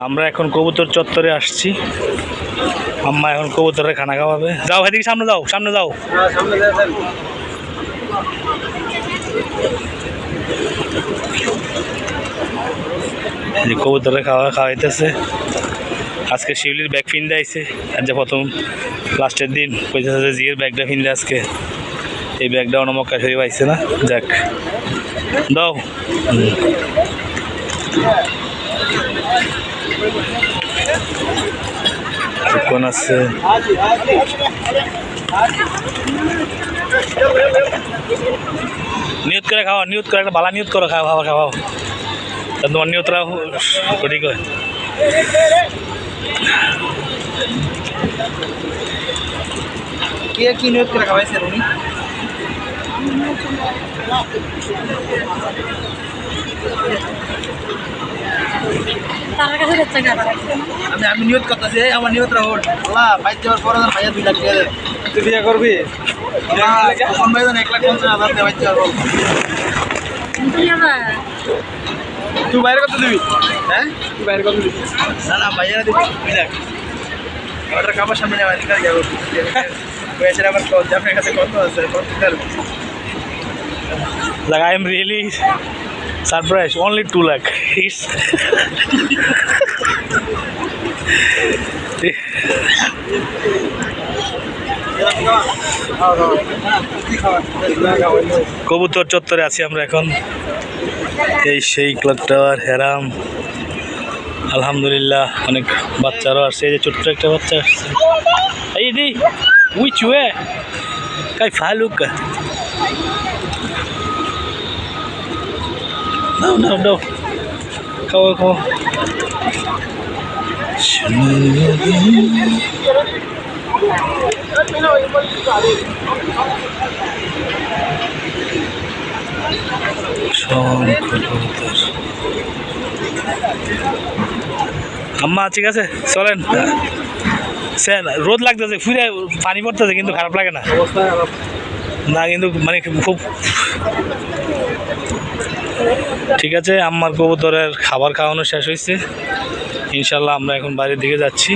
আমরা এখন কবুতর চত্বরে আসছি। আম্মা এখন কবুতরের খানা খাওয়াবে। যাও এদিকে সামনে যাও সামনে যাও। কবুতরের খাওয়া খাওয়াইতেছে। আজকে শিউলির ব্যাগ ফিনতে আইছে। আর যে প্রথম, লাস্টের দিন। কইতেছে যে জিয়ের ব্যাগটা ফিনতে আজকে। এই ব্যাগটা অনমক্কা শরীফ আইছে না। যাক, দাও। হুম। কোন আছে। নিয়ত করে খাওয়া নিয়ত করে একটা বালা নিয়ত করো খাওয়া খাওয়া খাওয়াও তোমার নিয়তরা ঠিক হয়। কে নিয়োগ করে খাওয়াইছেন উনি আমি আমি নিয়োগ করতেছি আমার নিয়োগ রাহুল। আল্লাহ বাইর যাওয়ার পর ভাইয়া দুই লাখ টাকা দেয় তুই বিয়ে করবি? তখন ভাই এক লাখ পঞ্চাশ হাজার দেয় বাইর যাওয়ার পর। তুই বাইরে কত দিবি? হ্যাঁ? তুই বাইরে কত দিবি? না না ভাইয়া দিবি দুই লাখ। ওটা কাবার সামনে নেওয়া এখানে যাব পয়সা আবার কত আপনার কাছে কত আছে কত Like I am surprised. Only two lakh. It's কবুতর চত্বরে আছি আমরা এখন। এই সেই ক্লক টাওয়ার হেরাম। আলহামদুলিল্লাহ, অনেক বাচ্চারও আসছে। এই যে ছোট্ট একটা বাচ্চা আসছে। এই দি উই চুয়ে কাই ফালুক? No, no, no. খাও খাও আম্মা ঠিক আছে চলেন। স্যার রোদ লাগতেছে ফিরে পানি পড়তেছে কিন্তু খারাপ লাগে না। না কিন্তু মানে খুব ঠিক আছে আমার কবুতরের খাবার খাওয়ানো শেষ হয়েছে ইনশাল্লাহ আমরা এখন বাড়ির দিকে যাচ্ছি।